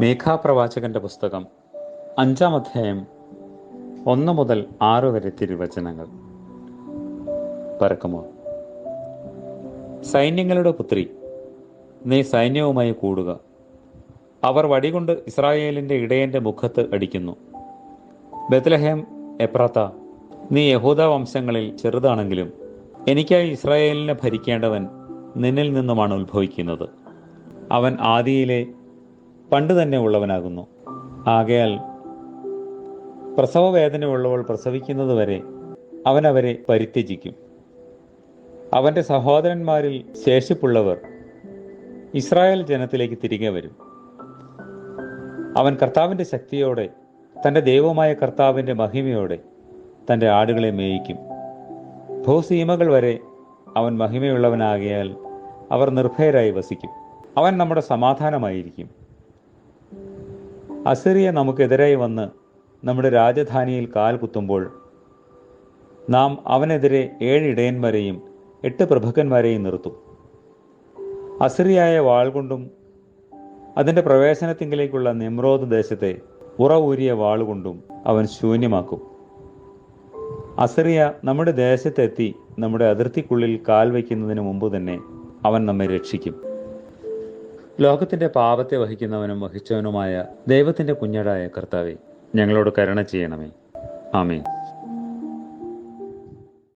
മേഘാപ്രവാചകന്റെ പുസ്തകം അഞ്ചാം അധ്യായം ഒന്ന് മുതൽ ആറ് വരെ തിരുവചനങ്ങൾ. പരക്കുമോ? സൈന്യങ്ങളുടെ പുത്രി നീ സൈന്യവുമായി കൂടുക. അവർ വടികൊണ്ട് ഇസ്രായേലിന്റെ ഇടയന്റെ മുഖത്ത് അടിക്കുന്നു. ബത്ലഹേം എപ്രാത്ത നീ യഹൂദ വംശങ്ങളിൽ ചെറുതാണെങ്കിലും എനിക്കായി ഇസ്രായേലിനെ ഭരിക്കേണ്ടവൻ നിന്നിൽ നിന്നുമാണ് ഉത്ഭവിക്കുന്നത്. അവൻ ആദിയിലെ പണ്ട് തന്നെ ഉള്ളവനാകുന്നു. ആകയാൽ പ്രസവവേദനയുള്ളവൾ പ്രസവിക്കുന്നതുവരെ അവൻ അവരെ പരിത്യജിക്കും. അവന്റെ സഹോദരന്മാരിൽ ശേഷിപ്പുള്ളവർ ഇസ്രായേൽ ജനത്തിലേക്ക് തിരികെ വരും. അവൻ കർത്താവിന്റെ ശക്തിയോടെ തന്റെ ദൈവമായ കർത്താവിന്റെ മഹിമയോടെ തന്റെ ആടുകളെ മേയിക്കും. ഭൂസീമകൾ വരെ അവൻ മഹിമയുള്ളവനാകിയാൽ അവർ നിർഭയരായി വസിക്കും. അവൻ നമ്മുടെ സമാധാനമായിരിക്കും. അസിറിയ നമുക്കെതിരായി വന്ന് നമ്മുടെ രാജധാനിയിൽ കാൽ കുത്തുമ്പോൾ നാം അവനെതിരെ ഏഴ് ഇടയന്മാരെയും എട്ട് പ്രഭുക്കന്മാരെയും നിർത്തും. അസിറിയായ വാൾ കൊണ്ടും അതിന്റെ പ്രവേശനത്തിങ്കിലേക്കുള്ള നിമ്രോദ് ദേശത്തെ ഉറ ഊരിയ വാളുകൊണ്ടും അവൻ ശൂന്യമാക്കും. അസറിയ നമ്മുടെ ദേശത്തെത്തി നമ്മുടെ അതിർത്തിക്കുള്ളിൽ കാൽ വയ്ക്കുന്നതിന് മുമ്പ് തന്നെ അവൻ നമ്മെ രക്ഷിക്കും. ലോകത്തിന്റെ പാപത്തെ വഹിക്കുന്നവനും വഹിച്ചവനുമായ ദൈവത്തിന്റെ കുഞ്ഞടായ കർത്താവെ ഞങ്ങളോട് കരുണ ചെയ്യണമേ. ആമേൻ.